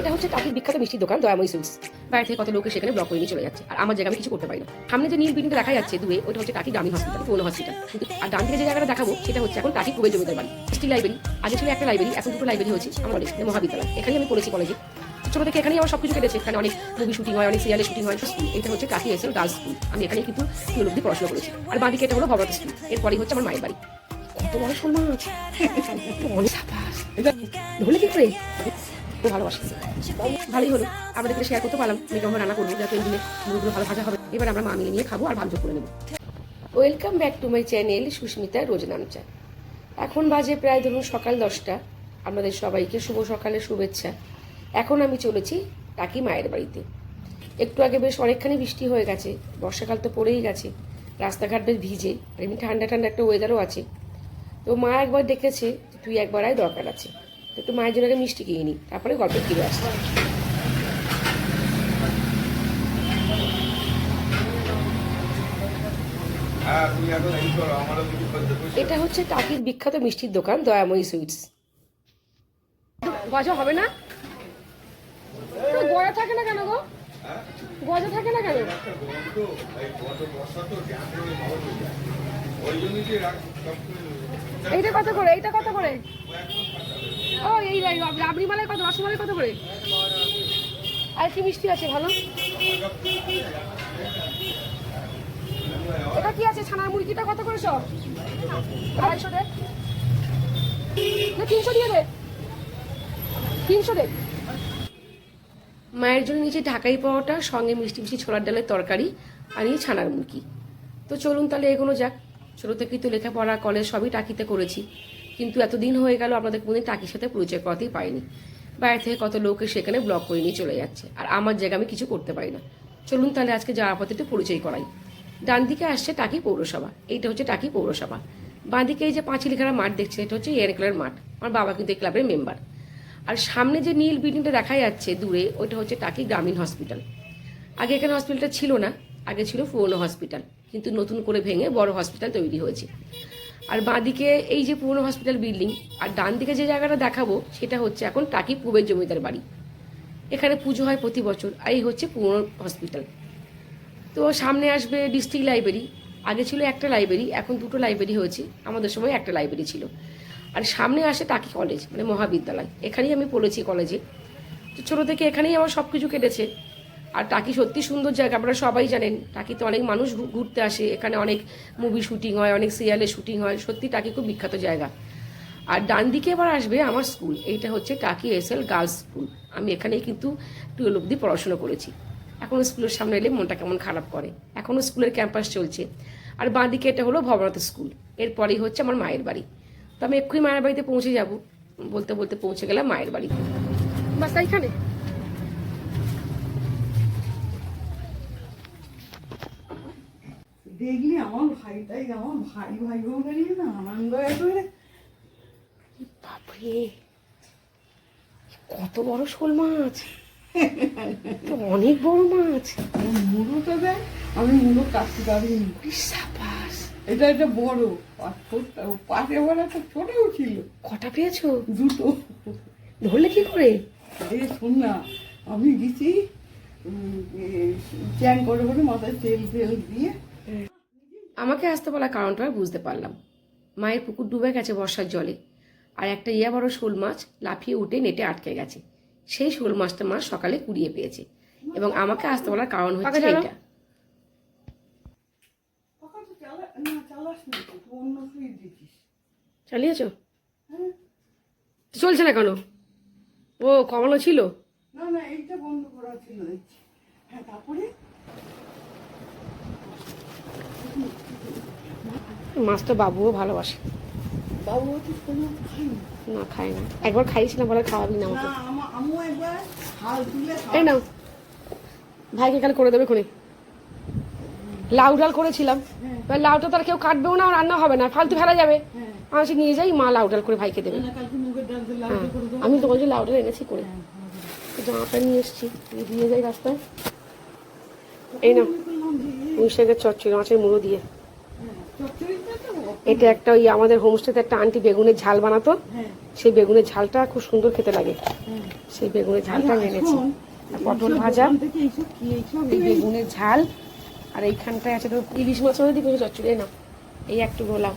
এটা হচ্ছে টাকির বিখ্যাত মিষ্টির দোকান দয়াময়ী সুইটস বাইরে থেকে কত লোকে সেখানে ব্লক করে নিয়ে চলে যাচ্ছে আর আমার জায়গা আমি কিছু করতে পারি না। সামনে যে নীল বিল্ডিংটা দেখা যাচ্ছে দূরে ওটা হচ্ছে টাকি গ্রামীণ হসপিটাল পুরনো হসপিটাল কিন্তু আর ডান থেকে যে জায়গাটা দেখাবো সেটা হচ্ছে এখন টাকি কুবের জমিদার বাড়ি। স্টিল লাইব্রেরি আগে ছিল একটা লাইব্রেরি এখন দুটো লাইব্রেরি হয়েছে আমার কলেজ মহাবিদ্যালয়। এখানে আমি পড়েছি কলেজে ছোট থেকে এখানেই আমার সবকিছু কেটেছে এখানে অনেক মুভি শুটিং হয় অনেক সিরিয়ালের শুটিং হয় স্কুল এটা হচ্ছে টাকি এসএল গার্লস স্কুল আমি এখানে কিন্তু টুয়েলভ অব্দি পড়াশোনা করেছি। আর বাঁদিকে এটা হলো ভবরত স্কুল এরপরেই হচ্ছে আমার মায়ের বাড়ি। কত বড় সম্মান আছে। অনেক সাবাস ধরলে কি করে? খুব ভালোবাসি। ভালোই হলো। এখানে শেয়ার করতে পারলাম। আমি কেমন রান্না করব। যাতে এই দিনে মুরগুলো ভালো ভাজা হবে। এবার আমরা মা নিয়ে খাব আর ভাগ্য করে নেব। Welcome back to my channel Susmita রোজ নামচা এখন বাজে প্রায় ধরুন সকাল দশটা। আমাদের সবাইকে শুভ সকালের শুভেচ্ছা। এখন আমি চলেছি টাকি মায়ের বাড়িতে। একটু আগে বেশ অনেকখানি বৃষ্টি হয়ে গেছে। বর্ষাকাল তো পড়েই গেছে। রাস্তাঘাট বেশ ভিজে। এমনি ঠান্ডা ঠান্ডা একটা ওয়েদারও আছে। তো মা একবার যে তুই একবার আয় দরকার আছে। তো একটু মায়ের জন্য আগে মিষ্টি কিনে নিই তারপরে গল্প ফিরে আসতে এটা হচ্ছে টাকির বিখ্যাত মিষ্টির দোকান দয়াময়ী সুইটস। গজা হবে না? গজা থাকে না কেন গো? গজা থাকে না কেন? এইটা কত করে? এইটা কত করে? ও, এই রাবড়ি মালাই কত? রসমালাই কত করে? আর কি মিষ্টি আছে, ভালো? এটা কি আছে? ছানার মুরগিটা কত করে সব? আড়াইশো দে। না, তিনশো দিয়ে দে। তিনশো দে। মায়ের জন্য নিচে ঢাকাই পাওয়াটা সঙ্গে মিষ্টি মিষ্টি ছোলার ডালের তরকারি, আর এই ছানার মুরগি। তো চলুন তাহলে এগোনো যাক। ছোটো থেকেই তো লেখাপড়া, কলেজ সবই টাকিতে করেছি। কিন্তু এতদিন হয়ে গেল আপনাদের কোনোদিন টাকির সাথে পরিচয় করাতেই পাইনি বাইরে থেকে কত লোকে সেখানে ব্লক করে নিয়ে চলে যাচ্ছে। আর আমার জায়গা আমি কিছু করতে পারি না। চলুন তাহলে আজকে যাওয়ার পথে একটু পরিচয় করাই। ডান দিকে আসছে টাকি পৌরসভা। এইটা হচ্ছে টাকি পৌরসভা। বাঁ দিকে এই যে পাঁচিলিখানা মাঠ দেখছে এটা হচ্ছে এয়ার ক্লাবের মাঠ। আমার বাবা কিন্তু এই ক্লাবের মেম্বার। আর সামনে যে নীল বিল্ডিংটা দেখা যাচ্ছে দূরে, ওইটা হচ্ছে টাকি গ্রামীণ হসপিটাল। আগে এখানে হসপিটালটা ছিল না, আগে ছিল পুরনো হসপিটাল কিন্তু নতুন করে ভেঙে বড় হসপিটাল তৈরি হয়েছে। আর বাঁদিকে এই যে পুরনো হসপিটাল বিল্ডিং আর ডান দিকে যে জায়গাটা দেখাবো, সেটা হচ্ছে এখন টাকি পূবের জমিদার বাড়ি। এখানে পুজো হয় প্রতি বছর, আর এই হচ্ছে পুরনো হসপিটাল তো সামনে আসবে ডিস্ট্রিক্ট লাইব্রেরি আগে ছিল একটা লাইব্রেরি এখন দুটো লাইব্রেরি হয়েছে, আমাদের সময় একটা লাইব্রেরি ছিল। আর সামনে আসে টাকি কলেজ মানে মহাবিদ্যালয়। এখানেই আমি পড়েছি কলেজে তো ছোটো থেকে এখানেই আমার সব কিছু কেটেছে। আর টাকি সত্যি সুন্দর জায়গা, আপনারা সবাই জানেন, টাকিতে অনেক মানুষ ঘুরতে আসে, এখানে অনেক মুভি শুটিং হয়, অনেক সিরিয়ালের শুটিং হয়, সত্যি টাকি খুব বিখ্যাত জায়গা। আর ডান দিকে এবার আসবে আমার স্কুল এইটা হচ্ছে Taki S L girls school আমি এখানেই কিন্তু টুয়েলভ অব্দি পড়াশোনা করেছি। এখনও স্কুলের সামনে এলে মনটা কেমন খারাপ করে এখনও স্কুলের ক্যাম্পাস চলছে। আর বাঁ দিকে এটা হলো ভবনাথ স্কুল এরপরেই হচ্ছে আমার মায়ের বাড়ি। তো আমি এক্ষুনি মায়ের বাড়িতে পৌঁছে যাব, বলতে বলতে পৌঁছে গেলাম মায়ের বাড়ি। বাস এইখানে দেখলি আমার ভাইটাই আমার ভাই ভাই বোন নিয়ে না আনন্দ একেবারে বাপরে কত বড় শোল মাছ। তো অনেক বড় মাছ। ও মুড়োটা দেয় আমি মুড়ো কাটতে পারিনি ইস, সাবাস। এটা একটা বড় পাশে বড় একটা ছোটও ছিল। কটা পেয়েছ? দুটো। ধরলে কি করে? এই শোন না আমি গেছি চ্যান করে করে মাথায় তেল তেল দিয়ে আমাকে আসতে বলার কারণটা বুঝতে পারলাম। মায়ের পুকুর ডুবে গেছে বর্ষার জলে। আর একটা ইয়া বড় শোল মাছ লাফিয়ে উঠে নেটে আটকে গেছে। সেই শোল মাছটা মা সকালে কুড়িয়ে পেয়েছে। এবং আমাকে আসতে বলার কারণ হচ্ছে এটা। চালিয়েছো? হ্যাঁ। চলছে না কেন? ও কমানো ছিল? না না এইটা বন্ধ করা ছিল হ্যাঁ তারপরে? মাছটা বাবুও ভালোবাসে। বাবু না? খায় না। একবার খাইয়েছিলাম বলে খাওয়াবি না আমাকে। না ভাইকে কাল করে দেবে খুনি লাউ ডাল করেছিলাম। এবার লাউটা তো আর কেউ কাটবেও না রান্না হবে না ফালতু ফেলা যাবে। হ্যাঁ। আমি সে নিয়ে যাই মা লাউ ডাল করে ভাইকে দেবে। হ্যাঁ। আমি তোমার যে লাউ ডাল। এনেছি করে জামাটা নিয়ে এসেছি দিয়ে যাই রাস্তায়। এই না যে শাকের চচ্চড়ি মাছের মুড়ো দিয়ে। হ্যাঁ, তো এটা একটা ওই আমাদের হোমস্টেতে একটা আন্টি বেগুনের ঝাল বানাতো। হ্যাঁ। সেই বেগুনের ঝালটা খুব সুন্দর খেতে লাগে। হ্যাঁ। সেই বেগুনের ঝালটা এনেছি। পটল ভাজা। বেগুনের ঝাল। আর এইখানটায় আছে তো ইলিশ মাছ হলে দিকে চচ্চড়ি না এই একটু গোলাম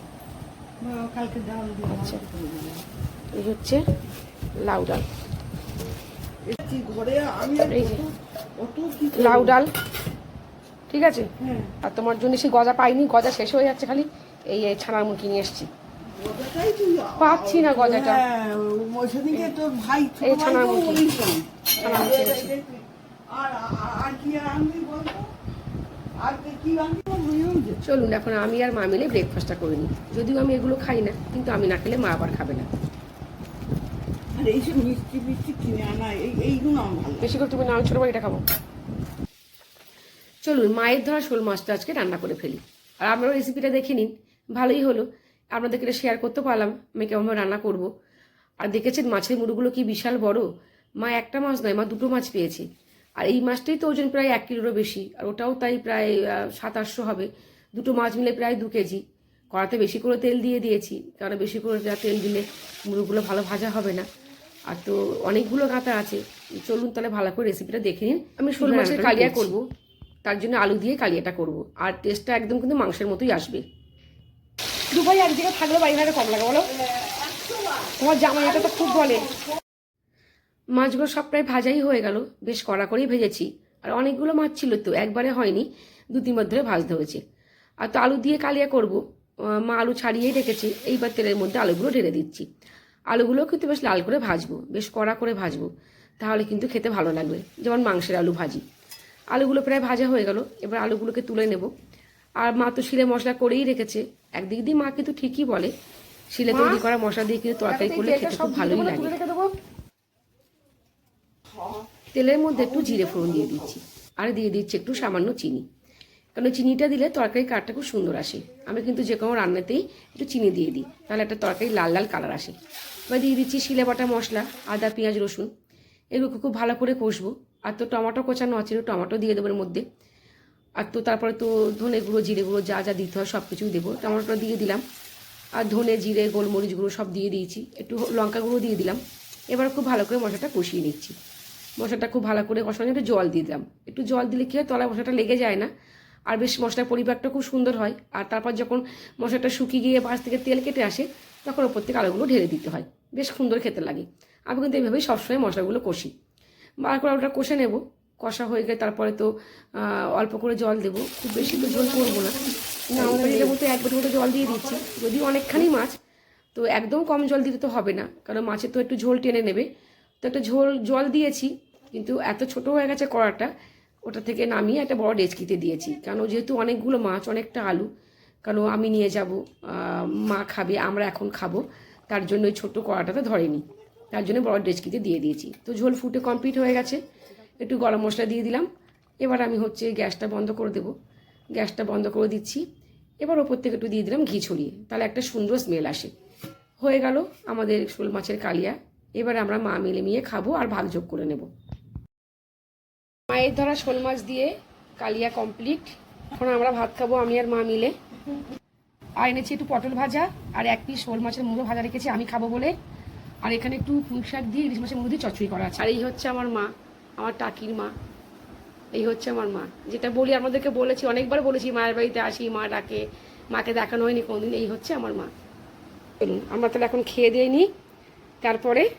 আচ্ছা। এই হচ্ছে লাউ ডাল? লাউ ডাল। ঠিক আছে? হ্যাঁ। আর তোমার জন্য সেই গজা পাইনি গজা শেষ হয়ে যাচ্ছে খালি। এই ছানার মুখি নিয়ে এসছি। পাচ্ছি না গজাটা। হ্যাঁ এই ছানার যে চলুন এখন আমি আর মা মিলে ব্রেকফাস্টটা করে নিই। যদিও আমি এগুলো খাই না কিন্তু আমি না খেলে মা আবার খাবে না। বেশি করে তুমি না ছোটো বাড়িটা খাব। চলুন মায়ের ধরা শোল মাছটা আজকে রান্না করে ফেলি। আর আপনারা রেসিপিটা দেখে নিন। ভালোই হলো। আপনাদেরকে এটা শেয়ার করতে পারলাম আমি কেমনভাবে রান্না করব। আর দেখেছেন মাছের মুড়োগুলো কি বিশাল বড়? মা একটা মাছ নয় মা দুটো মাছ পেয়েছে। আর এই মাছটাই তো ওজন প্রায় এক কিলোরও বেশি আর ওটাও তাই প্রায় সাত আটশো হবে। দুটো মাছ মিলে প্রায় দু কেজি। কড়াতে বেশি করে তেল দিয়ে দিয়েছি কারণ বেশি করে যা তেল দিলে মুড়োগুলো ভালো ভাজা হবে না। আর তো অনেকগুলো কাঁটা আছে চলুন তাহলে ভালো করে রেসিপিটা দেখে নিন। আমি শোল মাছের কালিয়া। করব তার জন্য আলু দিয়ে কালিয়াটা করব। আর টেস্টটা একদম কিন্তু মাংসের মতোই আসবে। দুবাই এক জায়গায় থাকলে বাড়ি ভাড়া কম লাগে, বলো? তোমার জামাই এটা তো খুব বলে। মাছগুলো সব প্রায় ভাজাই হয়ে গেল, বেশ কড়া করেই ভেজেছি। আর অনেকগুলো মাছ ছিল তো, একবারে হয়নি, দু তিনবার ধরে ভাজতে হয়েছে। আর তো আলু দিয়ে কালিয়া করব। মা আলু ছাড়িয়েই রেখেছে, এইবার তেলের মধ্যে আলুগুলো ঢেলে দিচ্ছি। আলুগুলো কিন্তু বেশ লাল করে ভাজবো, বেশ কড়া করে ভাজবো, তাহলে কিন্তু খেতে ভালো লাগবে, যেমন মাংসের আলু ভাজি। আলুগুলো প্রায় ভাজা হয়ে গেল, এবার আলুগুলোকে তুলে নেব। আর মা তো শিলে মশলা করেই রেখেছে। একদিক দিয়ে মা কিন্তু ঠিকই বলে শিলে তৈরি করা মশলা দিয়ে কিন্তু তরকারি করলে খেতে খুব ভালোই লাগে। তেলের মধ্যে একটু জিরে ফোড়ন দিয়ে দিচ্ছি আর দিয়ে দিচ্ছি একটু সামান্য চিনি। কারণ চিনিটা দিলে তরকারি কাঠটা খুব সুন্দর আসে। আমি কিন্তু যে কোনো রান্নাতেই একটু চিনি দিয়ে দিই তাহলে একটা তরকারি লাল লাল কালার আসে। এবার দিয়ে দিচ্ছি শিলে বাটা মশলা আদা পেঁয়াজ রসুন। এগুলোকে খুব ভালো করে কষবো। আর তো টমেটো কোচানো আছে টমেটো দিয়ে দেবো এর মধ্যে। আর তো তারপরে তো ধনে গুঁড়ো, জিরে গুঁড়ো যা যা দিতে হয় সব কিছুই দেবো। টমেটোটা দিয়ে দিলাম। আর ধনে, জিরে, গোলমরিচ গুঁড়ো সব দিয়ে দিয়েছি। একটু লঙ্কা গুঁড়ো দিয়ে দিলাম। এবার খুব ভালো করে মশলাটা কষিয়ে নিচ্ছি। মশলাটা খুব ভালো করে কষানো একটু জল দিয়ে দিলাম। একটু জল দিলে কী হয়, তলায় মশলাটা লেগে যায় না। আর বেশ মশলার পরিপাকটা খুব সুন্দর হয়। আর তারপর যখন মশলাটা শুকিয়ে গিয়ে পাশ থেকে তেল কেটে আসে, তখন ওপর থেকে আলুগুলো ঢেলে দিতে হয়। বেশ সুন্দর খেতে লাগে। আমি কিন্তু এইভাবেই সবসময় মশলাগুলো কষি। বার করে ওটা কষে নেব। কষা হয়ে গেলে তারপরে তো অল্প করে জল দেবো। খুব বেশি তো জল করব না। এটার মধ্যে এক মতো জল দিয়ে দিচ্ছি। যদি অনেকখানি মাছ, তো একদম কম জল দিতে তো হবে না। কারণ মাছে তো একটু ঝোল টেনে নেবে। তো একটা ঝোল, জল দিয়েছি, কিন্তু এত ছোট হয়ে গেছে কড়াটা, ওটা থেকে নামিয়ে একটা বড় ডেচকিতে দিয়েছি। কারণ যেহেতু অনেকগুলো মাছ, অনেকটা আলু, কারণ আমি নিয়ে যাব মা খাবে, আমরা এখন খাব। তার জন্য ওই ছোটো কড়াটাতে ধরেনি। তার জন্য বড় ডেচকিতে দিয়ে দিয়েছি। তো ঝোল ফুটে কমপ্লিট হয়ে গেছে। একটু গরম মশলা দিয়ে দিলাম। এবার আমি হচ্ছে গ্যাসটা বন্ধ করে দেবো। গ্যাসটা বন্ধ করে দিচ্ছি। এবার ওপর থেকে একটু দিয়ে দিলাম ঘি ছড়িয়ে। তাহলে একটা সুন্দর স্মেল আসে। হয়ে গেল আমাদের শোল মাছের কালিয়া। এবার আমরা মা মিলে মিয়ে খাব আর ভাগযোগ করে নেব। মায়ের ধরা শোল মাছ দিয়ে কালিয়া কমপ্লিট এখন আমরা ভাত খাব আমি আর মা মিলে। আর এনেছি একটু পটল ভাজা আর এক পিস শোল মাছের মুড়ো ভাজা রেখেছি আমি খাব বলে। আর এখানে একটু পুঁই শাক দিয়ে ইলিশ মাছের মুড়ো দিয়ে চচ্চড়ি করা আছে। আর এই হচ্ছে আমার মা। আমার টাকির মা। এই হচ্ছে আমার মা। যেটা বলি, আমাদেরকে বলেছি, অনেকবার বলেছি, মায়ের বাড়িতে আসি, মা ডাকে। মাকে দেখানো হয়নি কোনোদিন, এই হচ্ছে আমার মা। চলুন, আমরা তাহলে এখন খেয়ে দিয়ে নিই। তারপরে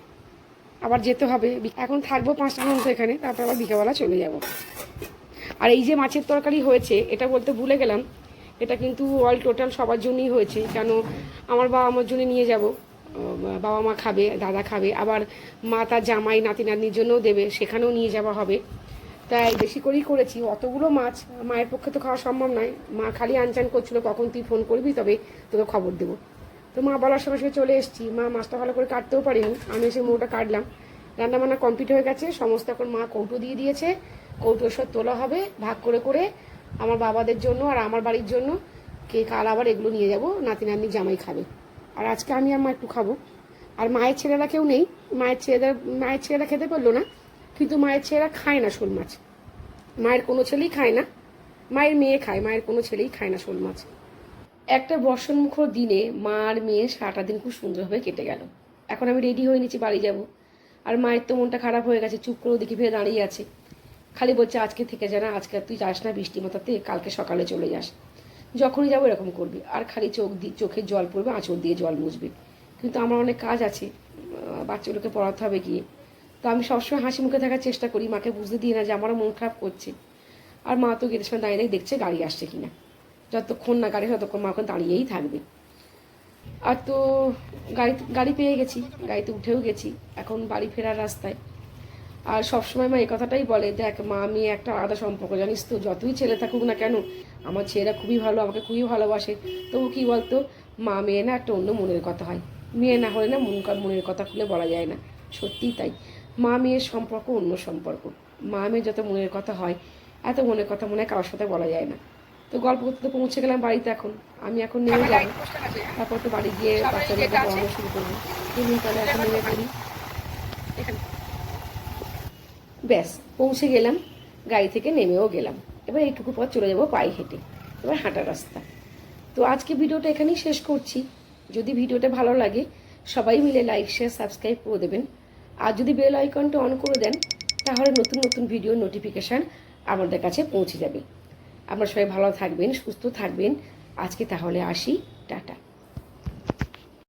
আবার যেতে হবে। এখন থাকব পাঁচটা পর্যন্ত এখানে, তারপর আবার বিকেলবেলা চলে যাব। আর এই যে মাছের তরকারি হয়েছে, এটা বলতে ভুলে গেলাম। এটা কিন্তু অল টোটাল সবার জন্যই হয়েছে। কেন? আমার বাবা আমার জন্য নিয়ে যাব। বাবা মা খাবে, দাদা খাবে, আবার মা তার জামাই, নাতি, নাতনির জন্যও দেবে, সেখানেও নিয়ে যাওয়া হবে। তাই বেশি করেই করেছি, অতগুলো মাছ, মায়ের পক্ষে তো খাওয়া সম্ভব নয়। মা খালি আনচান করছিল, কখন তুই ফোন করবি, তবে তোকে খবর দেবো। তো মা বলার সঙ্গে সঙ্গে চলে এসেছি। মা মাছটা ভালো করে কাটতেও পারিনি, আমি এসে মোটা কাটলাম। রান্না বান্না কমপ্লিট হয়ে গেছে, সমস্ত এখন মা কৌটো দিয়ে দিয়েছে। কৌটো সব তোলা হবে, ভাগ করে করে আমার বাবাদের জন্য আর আমার বাড়ির জন্য। কে কাল আবার এগুলো নিয়ে যাব, নাতি, নাতনি, জামাই খাবে। আর আজকে আমি আর মা একটু খাব। আর মায়ের ছেলেরা কেউ নেই। মায়ের ছেলেদের, মায়ের ছেলেরা খেতে পারল না, কিন্তু মায়ের ছেলেরা খায় না শোল মাছ মায়ের কোনো ছেলেই খায় না, মায়ের মেয়ে খায়, মায়ের কোনো ছেলেই খায় না শোল মাছ একটা বর্ষণমুখর দিনে মা আর মেয়ে সারাটা দিন খুব সুন্দরভাবে কেটে গেল। এখন আমি রেডি হয়ে নিচ্ছি বাড়ি যাব। আর মায়ের তো মনটা খারাপ হয়ে গেছে, চুপ করে ওদিকে ফিরে দাঁড়িয়ে আছে। খালি বলছে, আজকে থেকে জানা আজকে আর তুই যাস না বৃষ্টি মাথাতে কালকে সকালে চলে যাস। যখনই যাব এরকম করবি। আর খালি চোখ দিয়ে চোখে জল পড়বে, আঁচড় দিয়ে জল মুছবে। কিন্তু আমার অনেক কাজ আছে বাচ্চাগুলোকে পড়াতে হবে গিয়ে। তো আমি সবসময় হাসি মুখে থাকার চেষ্টা করি, মাকে বুঝতে দিই না যে আমারও মন খারাপ করছে। আর মা তো গেটের দাঁড়িয়ে দাঁড়িয়ে দেখছে গাড়ি আসছে কিনা। যতক্ষণ না গাড়ি ততক্ষণ মা ওখানে দাঁড়িয়েই থাকবে। আর তো গাড়ি গাড়ি পেয়ে গেছি, গাড়িতে উঠেও গেছি। এখন বাড়ি ফেরার রাস্তায়। আর সবসময় মা এই কথাটাই বলে দেখ মা আমি একটা আলাদা সম্পর্ক জানিস তো যতই ছেলে থাকুক না কেন আমার ছেলেরা খুবই ভালো আমাকে খুবই ভালোবাসে। তবু কী বলতো মা মেয়ে না একটা অন্য মনের কথা হয়। মেয়ে না হলে না মন মনের কথা খুলে বলা যায় না। সত্যিই তাই। মা মেয়ের সম্পর্ক অন্য সম্পর্ক। মা মেয়ের যত মনের কথা হয় এত মনের কথা মনে হয় কারোর সাথে বলা যায় না। তো গল্প করতে তো পৌঁছে গেলাম বাড়িতে এখন। আমি এখন নেমে যাব। তারপর তো বাড়ি গিয়ে বাচ্চাদেরকে পড়ানো শুরু করব। তাহলে এখন নেমে পড়ি। ব্যাস, পৌঁছে গেলাম, গাড়ি থেকে নেমেও গেলাম। এবার এইটুকু পথ চলে যাব পায়ে হেঁটে, এবার হাঁটা রাস্তা। তো আজকে ভিডিওটা এখানেই শেষ করছি। যদি ভিডিওটা ভালো লাগে, সবাই মিলে লাইক শেয়ার সাবস্ক্রাইব করে দেবেন। আর যদি বেল আইকনটা অন করে দেন, তাহলে নতুন নতুন ভিডিও নোটিফিকেশান আমাদের কাছে পৌঁছে যাবে। আপনারা সবাই ভালো থাকবেন, সুস্থ থাকবেন। আজকে তাহলে আসি, টাটা।